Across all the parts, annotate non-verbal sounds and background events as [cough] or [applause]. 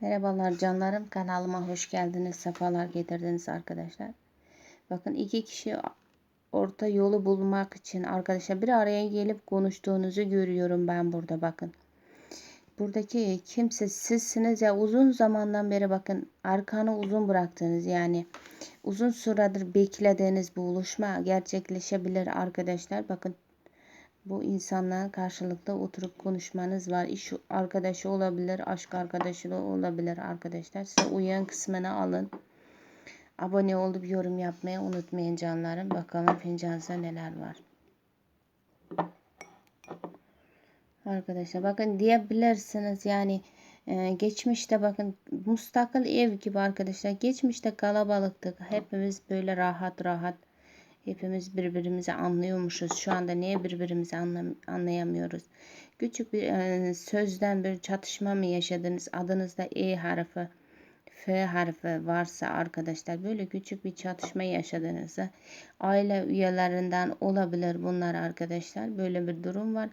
Merhabalar canlarım kanalıma hoş geldiniz sefalar getirdiniz arkadaşlar. Bakın iki kişi orta yolu bulmak için arkadaşlar bir araya gelip konuştuğunuzu görüyorum ben burada bakın. Buradaki kimse sizsiniz ya uzun zamandan beri bakın arkanı uzun bıraktınız yani uzun süredir beklediğiniz bu buluşma gerçekleşebilir arkadaşlar. Bakın bu insanla karşılıklı oturup konuşmanız var. İş arkadaşı olabilir, aşk arkadaşı da olabilir arkadaşlar. Size uyan kısmını alın. Abone olup yorum yapmayı unutmayın canlarım. Bakalım fincanınızda neler var. Arkadaşlar bakın diyebilirsiniz yani e, geçmişte bakın mustakil ev gibi arkadaşlar geçmişte kalabalıktık hepimiz böyle rahat rahat Hepimiz birbirimizi anlıyormuşuz. Şu anda niye birbirimizi anlayamıyoruz? Küçük bir e, sözden bir çatışma mı yaşadınız? Adınızda E harfi, F harfi varsa arkadaşlar böyle küçük bir çatışma yaşadığınızda aile üyelerinden olabilir bunlar arkadaşlar. Böyle bir durum var.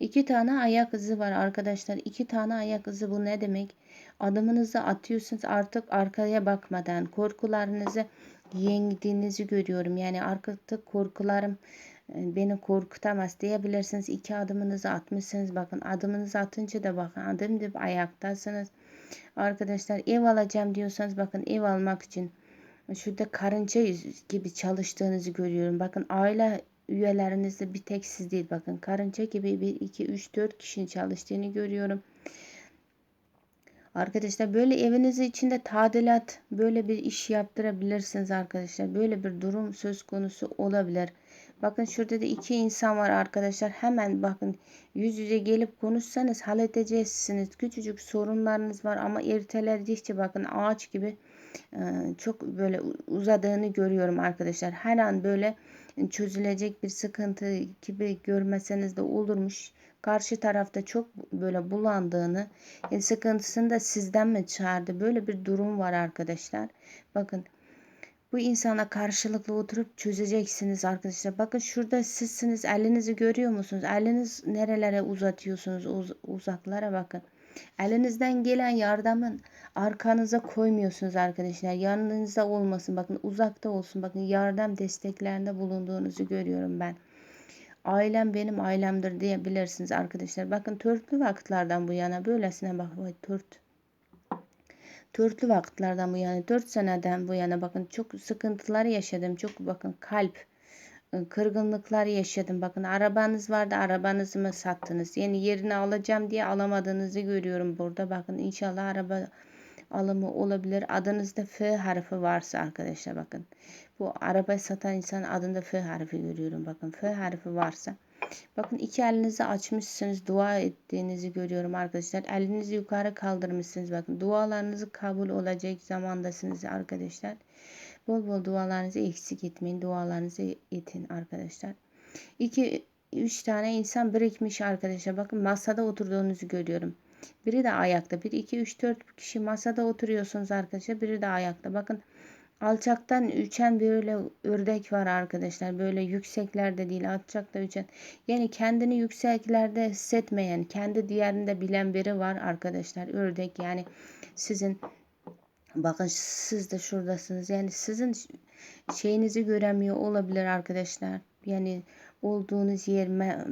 İki tane ayak izi var arkadaşlar. İki tane ayak izi bu ne demek? Adımınızı atıyorsunuz artık arkaya bakmadan korkularınızı yendiğinizi görüyorum. Yani artık korkularım e, beni korkutamaz diyebilirsiniz. İki adımınızı atmışsınız. Bakın adımınızı atınca da bakın adım dip ayaktasınız. Arkadaşlar ev alacağım diyorsanız bakın ev almak için şurada karınca gibi çalıştığınızı görüyorum. Bakın aile üyelerinizde bir tek siz değil. Bakın karınca gibi bir iki üç dört kişinin çalıştığını görüyorum. Arkadaşlar böyle eviniz içinde tadilat böyle bir iş yaptırabilirsiniz arkadaşlar. Böyle bir durum söz konusu olabilir. Bakın şurada da iki insan var arkadaşlar. Hemen bakın yüz yüze gelip konuşsanız halledeceksiniz. Küçücük sorunlarınız var ama erteledikçe bakın ağaç gibi e, çok böyle uzadığını görüyorum arkadaşlar. Her an böyle çözülecek bir sıkıntı gibi görmeseniz de olurmuş karşı tarafta çok böyle bulandığını, yani sıkıntısını da sizden mi çağırdı? Böyle bir durum var arkadaşlar. Bakın bu insana karşılıklı oturup çözeceksiniz arkadaşlar. Bakın şurada sizsiniz. Elinizi görüyor musunuz? Eliniz nerelere uzatıyorsunuz? Uz uzaklara bakın. Elinizden gelen yardımın arkanıza koymuyorsunuz arkadaşlar. Yanınızda olmasın. Bakın uzakta olsun. Bakın yardım desteklerinde bulunduğunuzu görüyorum ben ailem benim ailemdir diyebilirsiniz arkadaşlar. Bakın törtlü vakitlerden bu yana böylesine bak tört törtlü vakitlerden bu yana 4 seneden bu yana bakın çok sıkıntılar yaşadım. Çok bakın kalp ıı, kırgınlıklar yaşadım. Bakın arabanız vardı arabanızı mı sattınız? Yeni yerini alacağım diye alamadığınızı görüyorum burada. Bakın inşallah araba alımı olabilir. Adınızda F harfi varsa arkadaşlar bakın. Bu araba satan insan adında F harfi görüyorum. Bakın F harfi varsa. Bakın iki elinizi açmışsınız. Dua ettiğinizi görüyorum arkadaşlar. Elinizi yukarı kaldırmışsınız. Bakın dualarınızı kabul olacak zamandasınız arkadaşlar. Bol bol dualarınızı eksik etmeyin. Dualarınızı etin arkadaşlar. İki, üç tane insan birikmiş arkadaşlar. Bakın masada oturduğunuzu görüyorum. Biri de ayakta. 1, 2, 3, 4 kişi masada oturuyorsunuz arkadaşlar. Biri de ayakta. Bakın alçaktan uçan böyle ördek var arkadaşlar. Böyle yükseklerde değil alçakta uçan. Yani kendini yükseklerde hissetmeyen, kendi diğerinde bilen biri var arkadaşlar. Ördek yani sizin bakın siz de şuradasınız. Yani sizin şeyinizi göremiyor olabilir arkadaşlar. Yani olduğunuz yer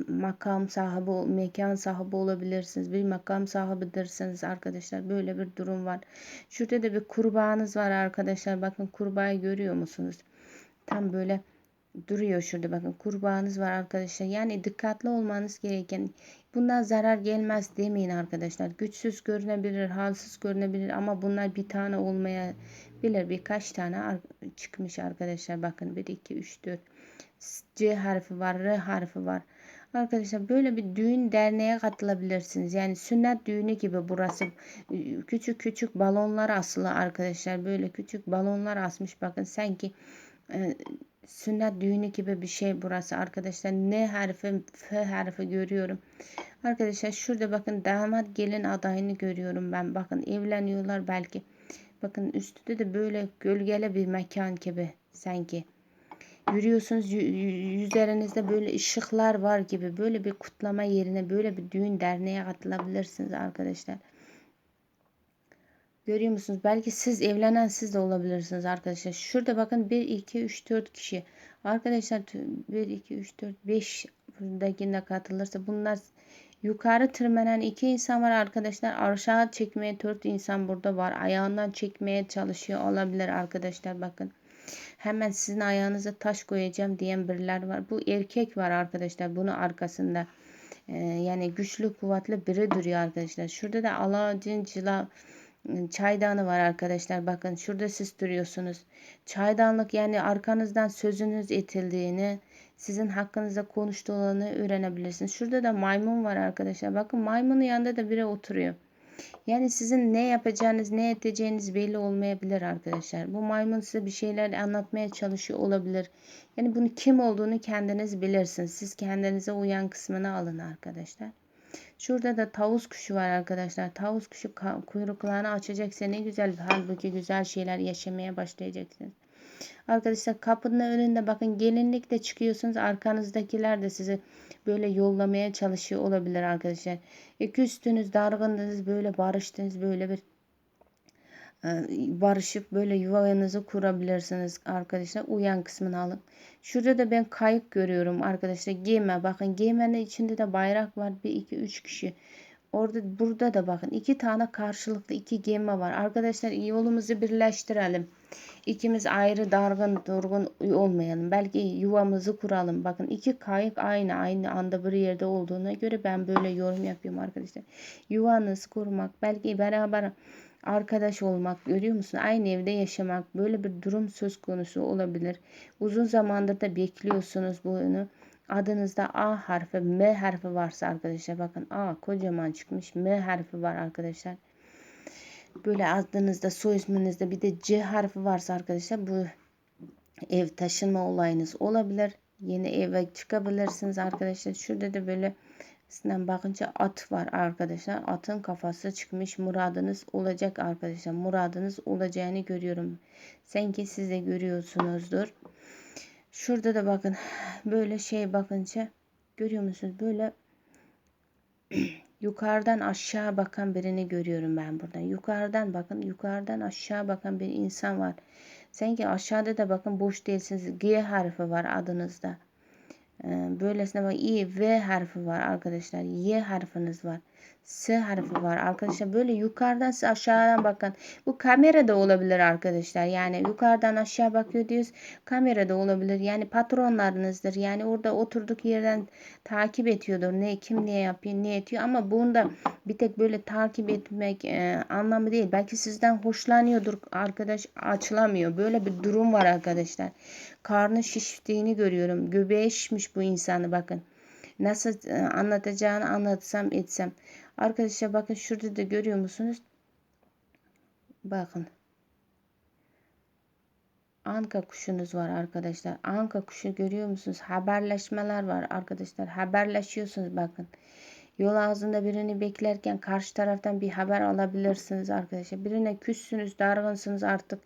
makam sahibi, mekan sahibi olabilirsiniz. Bir makam sahibidirsiniz arkadaşlar. Böyle bir durum var. Şurada da bir kurbağanız var arkadaşlar. Bakın kurbağayı görüyor musunuz? Tam böyle duruyor şurada bakın kurbağanız var arkadaşlar. Yani dikkatli olmanız gereken bundan zarar gelmez demeyin arkadaşlar. Güçsüz görünebilir, halsız görünebilir ama bunlar bir tane olmaya bilir. Birkaç tane çıkmış arkadaşlar. Bakın 1, 2, 3, 4 C harfi var, R harfi var. Arkadaşlar böyle bir düğün derneğe katılabilirsiniz. Yani sünnet düğünü gibi burası. Küçük küçük balonlar asılı arkadaşlar. Böyle küçük balonlar asmış. Bakın sanki e, sünnet düğünü gibi bir şey burası arkadaşlar. N harfi, F harfi görüyorum. Arkadaşlar şurada bakın damat gelin adayını görüyorum ben. Bakın evleniyorlar belki. Bakın üstünde de böyle gölgeli bir mekan gibi sanki yürüyorsunuz yüzlerinizde böyle ışıklar var gibi böyle bir kutlama yerine böyle bir düğün derneğe katılabilirsiniz arkadaşlar. Görüyor musunuz? Belki siz evlenen siz de olabilirsiniz arkadaşlar. Şurada bakın 1, 2, 3, 4 kişi. Arkadaşlar 1, 2, 3, 4, 5 buradakine katılırsa bunlar yukarı tırmanan iki insan var arkadaşlar. Aşağı çekmeye 4 insan burada var. Ayağından çekmeye çalışıyor olabilir arkadaşlar bakın. Hemen sizin ayağınıza taş koyacağım diyen biriler var. Bu erkek var arkadaşlar. Bunu arkasında. Ee, yani güçlü kuvvetli biri duruyor arkadaşlar. Şurada da Alaaddin Cila çaydanı var arkadaşlar. Bakın şurada siz duruyorsunuz. Çaydanlık yani arkanızdan sözünüz itildiğini, sizin hakkınızda konuştuğunu öğrenebilirsiniz. Şurada da maymun var arkadaşlar. Bakın maymunun yanında da biri oturuyor. Yani sizin ne yapacağınız, ne edeceğiniz belli olmayabilir arkadaşlar. Bu maymun size bir şeyler anlatmaya çalışıyor olabilir. Yani bunu kim olduğunu kendiniz bilirsiniz. Siz kendinize uyan kısmını alın arkadaşlar. Şurada da tavus kuşu var arkadaşlar. Tavus kuşu kuyruklarını açacaksa ne güzel. Halbuki güzel şeyler yaşamaya başlayacaksınız. Arkadaşlar kapının önünde bakın gelinlikle çıkıyorsunuz. Arkanızdakiler de sizi böyle yollamaya çalışıyor olabilir arkadaşlar. E, küstünüz, dargındınız, böyle barıştınız, böyle bir barışıp böyle yuvanızı kurabilirsiniz arkadaşlar. Uyan kısmını alın. Şurada da ben kayık görüyorum arkadaşlar. Gemi bakın geminin içinde de bayrak var. Bir iki üç kişi. Orada burada da bakın iki tane karşılıklı iki gemi var. Arkadaşlar yolumuzu birleştirelim. İkimiz ayrı dargın durgun olmayalım. Belki yuvamızı kuralım. Bakın iki kayık aynı aynı anda bir yerde olduğuna göre ben böyle yorum yapıyorum arkadaşlar. Yuvanız kurmak belki beraber arkadaş olmak görüyor musun? Aynı evde yaşamak böyle bir durum söz konusu olabilir. Uzun zamandır da bekliyorsunuz bunu. Adınızda A harfi, M harfi varsa arkadaşlar bakın A kocaman çıkmış. M harfi var arkadaşlar. Böyle adınızda, soy isminizde bir de C harfi varsa arkadaşlar bu ev taşınma olayınız olabilir. Yeni eve çıkabilirsiniz arkadaşlar. Şurada da böyle Sizden bakınca at var arkadaşlar. Atın kafası çıkmış. Muradınız olacak arkadaşlar. Muradınız olacağını görüyorum. Sanki siz de görüyorsunuzdur. Şurada da bakın. Böyle şey bakınca görüyor musunuz? Böyle [clears throat] yukarıdan aşağı bakan birini görüyorum ben buradan. Yukarıdan bakın. Yukarıdan aşağı bakan bir insan var. Sanki aşağıda da bakın boş değilsiniz. G harfi var adınızda. Ee, böylesine bak i v harfi var arkadaşlar. Y harfiniz var. S harfi var arkadaşlar. Böyle yukarıdan aşağıdan bakın. Bu kamerada olabilir arkadaşlar. Yani yukarıdan aşağı bakıyor diyoruz. Kamerada olabilir. Yani patronlarınızdır. Yani orada oturduk yerden takip ediyordur. Ne kim niye yapıyor, ne ediyor. Ama bunda bir tek böyle takip etmek e, anlamı değil. Belki sizden hoşlanıyordur. Arkadaş açılamıyor. Böyle bir durum var arkadaşlar. Karnı şiştiğini görüyorum. Göbeği şişmiş bu insanı bakın. Nasıl e, anlatacağını anlatsam etsem. Arkadaşlar bakın şurada da görüyor musunuz? Bakın. Anka kuşunuz var arkadaşlar. Anka kuşu görüyor musunuz? Haberleşmeler var arkadaşlar. Haberleşiyorsunuz bakın. Yol ağzında birini beklerken karşı taraftan bir haber alabilirsiniz arkadaşlar. Birine küssünüz, dargınsınız artık.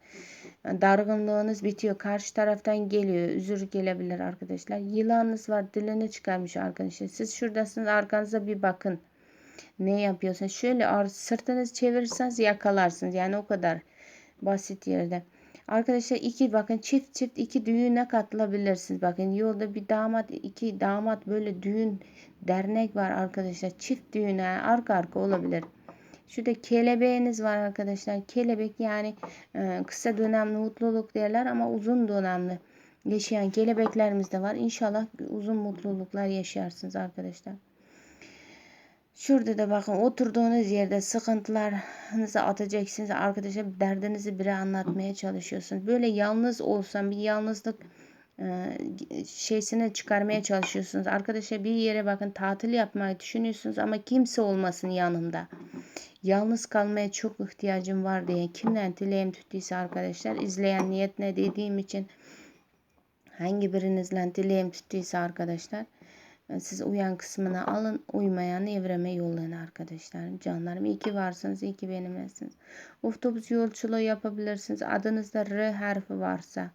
Dargınlığınız bitiyor. Karşı taraftan geliyor. Üzür gelebilir arkadaşlar. Yılanınız var. Dilini çıkarmış arkadaşlar. Siz şuradasınız. Arkanıza bir bakın. Ne yapıyorsunuz? Şöyle sırtınızı çevirirseniz yakalarsınız. Yani o kadar basit yerde. Arkadaşlar iki bakın çift çift iki düğüne katılabilirsiniz. Bakın yolda bir damat iki damat böyle düğün dernek var arkadaşlar. Çift düğüne arka arka olabilir. Şurada kelebeğiniz var arkadaşlar. Kelebek yani e, kısa dönemli mutluluk derler ama uzun dönemli yaşayan kelebeklerimiz de var. İnşallah uzun mutluluklar yaşarsınız arkadaşlar. Şurada da bakın oturduğunuz yerde sıkıntılarınızı atacaksınız. Arkadaşlar derdinizi bire anlatmaya çalışıyorsunuz. Böyle yalnız olsam bir yalnızlık e, şeysini çıkarmaya çalışıyorsunuz. Arkadaşlar bir yere bakın tatil yapmayı düşünüyorsunuz ama kimse olmasın yanımda. Yalnız kalmaya çok ihtiyacım var diye kimden dileğim tuttuysa arkadaşlar izleyen niyet ne dediğim için hangi birinizle dileğim tuttuysa arkadaşlar siz uyan kısmına alın. Uymayan evreme yollayın arkadaşlar. Canlarım iyi ki varsınız. iyi ki benimlesiniz. Otobüs yolculuğu yapabilirsiniz. Adınızda R harfi varsa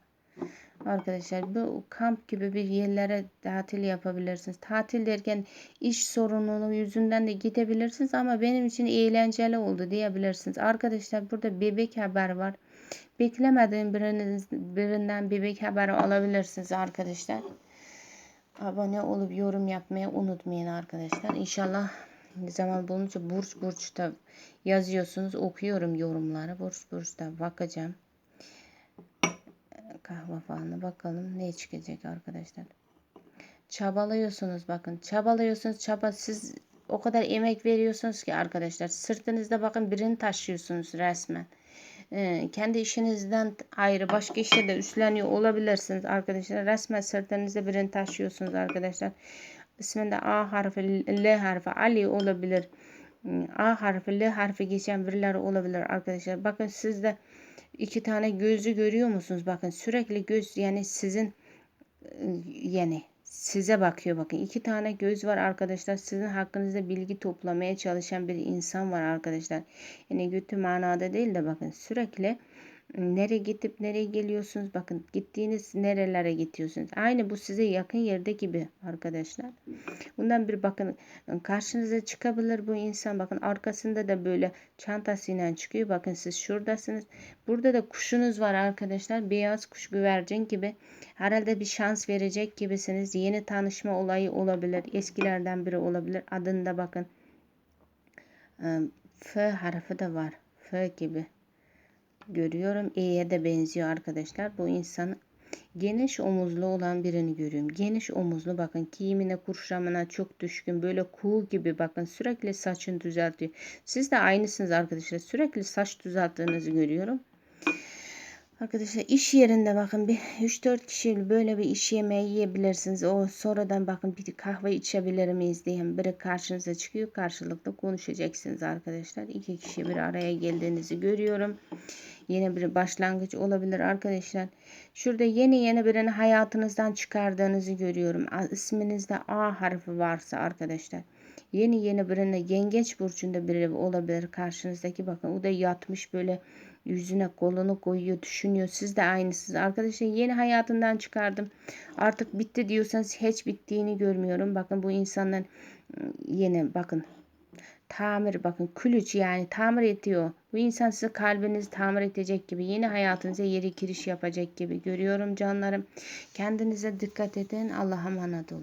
Arkadaşlar bu kamp gibi bir yerlere tatil yapabilirsiniz. Tatil derken iş sorununu yüzünden de gidebilirsiniz ama benim için eğlenceli oldu diyebilirsiniz. Arkadaşlar burada bebek haber var. Beklemediğim biriniz, birinden bebek haberi alabilirsiniz arkadaşlar. Abone olup yorum yapmayı unutmayın arkadaşlar. İnşallah zaman bulunca burç burçta yazıyorsunuz. Okuyorum yorumları. Burç burçta bakacağım. Kahve falanı bakalım ne çıkacak arkadaşlar. Çabalıyorsunuz bakın. Çabalıyorsunuz. Çaba siz o kadar emek veriyorsunuz ki arkadaşlar. Sırtınızda bakın birini taşıyorsunuz resmen. Ee, kendi işinizden ayrı başka işte de üstleniyor olabilirsiniz arkadaşlar. Resmen sırtınızda birini taşıyorsunuz arkadaşlar. İsminde A harfi, L harfi, Ali olabilir. A harfi, L harfi geçen birileri olabilir arkadaşlar. Bakın sizde iki tane gözü görüyor musunuz? Bakın sürekli göz yani sizin yani size bakıyor bakın. iki tane göz var arkadaşlar. Sizin hakkınızda bilgi toplamaya çalışan bir insan var arkadaşlar. Yani kötü manada değil de bakın sürekli nereye gidip nereye geliyorsunuz? Bakın gittiğiniz nerelere gidiyorsunuz? Aynı bu size yakın yerde gibi arkadaşlar. Bundan bir bakın karşınıza çıkabilir bu insan. Bakın arkasında da böyle çantasıyla çıkıyor. Bakın siz şuradasınız. Burada da kuşunuz var arkadaşlar. Beyaz kuş güvercin gibi. Herhalde bir şans verecek gibisiniz. Yeni tanışma olayı olabilir. Eskilerden biri olabilir. Adında bakın F harfi de var. F gibi görüyorum. E'ye de benziyor arkadaşlar. Bu insan geniş omuzlu olan birini görüyorum. Geniş omuzlu bakın giyimine kurşamına çok düşkün. Böyle kuğu gibi bakın sürekli saçını düzeltiyor. Siz de aynısınız arkadaşlar. Sürekli saç düzelttiğinizi görüyorum. Arkadaşlar iş yerinde bakın bir 3-4 kişi böyle bir iş yemeği yiyebilirsiniz. O sonradan bakın bir kahve içebilir miyiz diye biri karşınıza çıkıyor. Karşılıklı konuşacaksınız arkadaşlar. İki kişi bir araya geldiğinizi görüyorum. Yeni bir başlangıç olabilir arkadaşlar. Şurada yeni yeni birini hayatınızdan çıkardığınızı görüyorum. İsminizde A harfi varsa arkadaşlar. Yeni yeni birine yengeç burcunda biri olabilir karşınızdaki bakın. O da yatmış böyle yüzüne kolunu koyuyor düşünüyor. Siz de aynısınız. Arkadaşlar yeni hayatından çıkardım. Artık bitti diyorsanız hiç bittiğini görmüyorum. Bakın bu insanların yeni bakın tamir bakın külüç yani tamir ediyor. Bu insan size kalbinizi tamir edecek gibi yeni hayatınıza yeri giriş yapacak gibi görüyorum canlarım. Kendinize dikkat edin. Allah'a emanet olun.